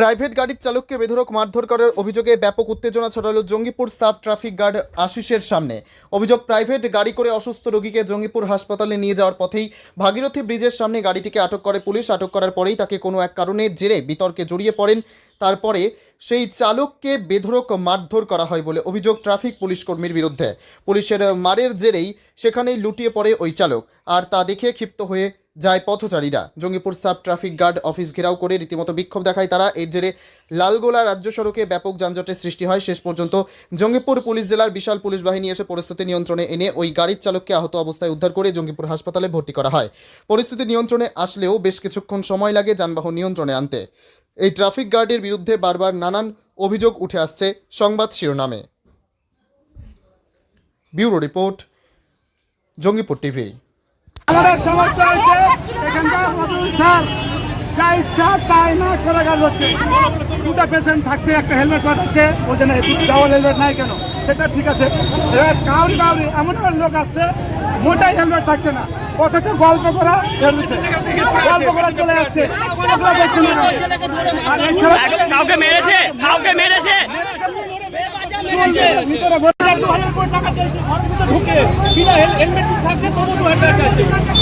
Private গাড়ির চালককে বেধরক মারধর করার অভিযোগে ব্যাপক উত্তেজনা ছড়ালো জঙ্গিপুর সাব ট্রাফিক গার্ড আশিসের সামনে। অভিযোগ, প্রাইভেট গাড়ি করে অসুস্থ রোগীকে জঙ্গিপুর হাসপাতালে নিয়ে যাওয়ার পথেই ভাগীরথী ব্রিজের সামনে গাড়িটিকে আটক করে পুলিশ। আটক করার পরেই তাকে কোনো এক কারণে জেরে বিতর্কে জড়িয়ে পড়েন। তারপরে সেই চালককে বেধড়ক মারধর করা হয় বলে অভিযোগ ট্রাফিক পুলিশ কর্মীর বিরুদ্ধে। পুলিশের মারের জেরেই সেখানেই লুটিয়ে পড়ে ওই চালক। আর তা দেখে ক্ষিপ্ত হয়ে যায় পথচারীরা। Jangipur sub traffic guard office ঘেরাও করে রীতিমতো বিক্ষোভ দেখায় তারা। এর জেরে লালগোলা রাজ্য সড়কে ব্যাপক যানজটের সৃষ্টি হয়। শেষ পর্যন্ত জঙ্গিপুর পুলিশ জেলার বিশাল পুলিশ বাহিনী এসে পরিস্থিতি নিয়ন্ত্রণে এনে ওই গাড়ির চালককে আহত অবস্থায় উদ্ধার করে জঙ্গিপুর হাসপাতালে ভর্তি করা হয়। পরিস্থিতি নিয়ন্ত্রণে আসলেও বেশ কিছুক্ষণ সময় লাগে যানবাহন নিয়ন্ত্রণে আনতে। এই ট্রাফিক গার্ডের বিরুদ্ধে বারবার নানান অভিযোগ উঠে আসছে সংবাদ শিরোনামে। Bureau report, Jangipur TV. আমাদের সমস্যা হচ্ছে এখানকার স্যার যা ইচ্ছা তাই না করে গাড়ি হচ্ছে। দুটা পেশেন্ট থাকছে একটা হেলমেট পাঠাচ্ছে বলছে না ডাবল হেলমেট নাই কেন? সেটা ঠিক আছে। এবার কাউরি কাউরি এমন এমন লোক আসছে মোটাই হেলমেট থাকছে না। অথচ গল্প করা ছেড়ে দিচ্ছে। গল্প করা চলে যাচ্ছে। এগুলো দেখছে না